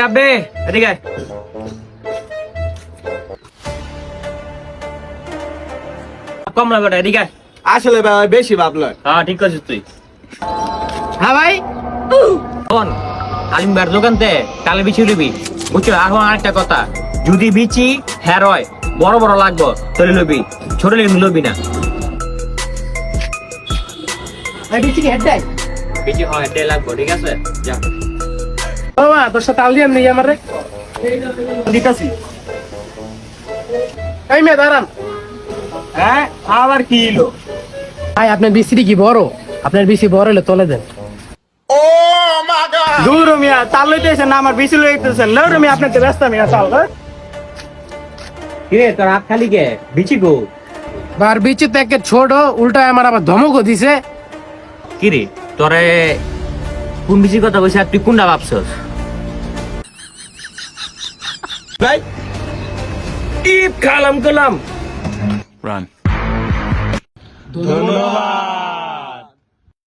রাব্বে এদিকে আয়। কম বেটা এদিকে। আসলে ভাই বেশি ভাবলো হ্যাঁ ঠিক করছিস তুই। হ্যাঁ ভাই। শোন কালিম বের দোকানতে কালে বিছি দিবি। বুঝছ এখন আরেকটা কথা। যদি বিচি হ্যার হয় বড় বড় লাগবো তাহলে লবি। ছোট লেগে লবি না। বিচি হেড দেয় বিচি হয় ডে লাগবো ঠিক আছে? যা। বাবা তোর সাথে আলদি আমি আমারে দিতাছি। এই মেয়ে দাঁড়ান। হ্যাঁ আবার কি হলো ভাই আপনার বিসিটি কি বড়? আপনার বিসি বড় হলে তোলে দেন। দূর মিয়া তাল লইতেছেন না আমার বেশি লইতেছেন। লও মিয়া আপনার ব্যস্ত মিয়া চাল হ্যাঁ? কিরে তোর হাত খালি কে? বিচি গো বার বিচি তো ছোট উল্টা আমার আবার ধমকও দিছে। কিরে তোরে কোন বিচির কথা আর তুই কোনটা ভাবছস? ভাই ইপ কালাম কলাম Run. ধন্যবাদ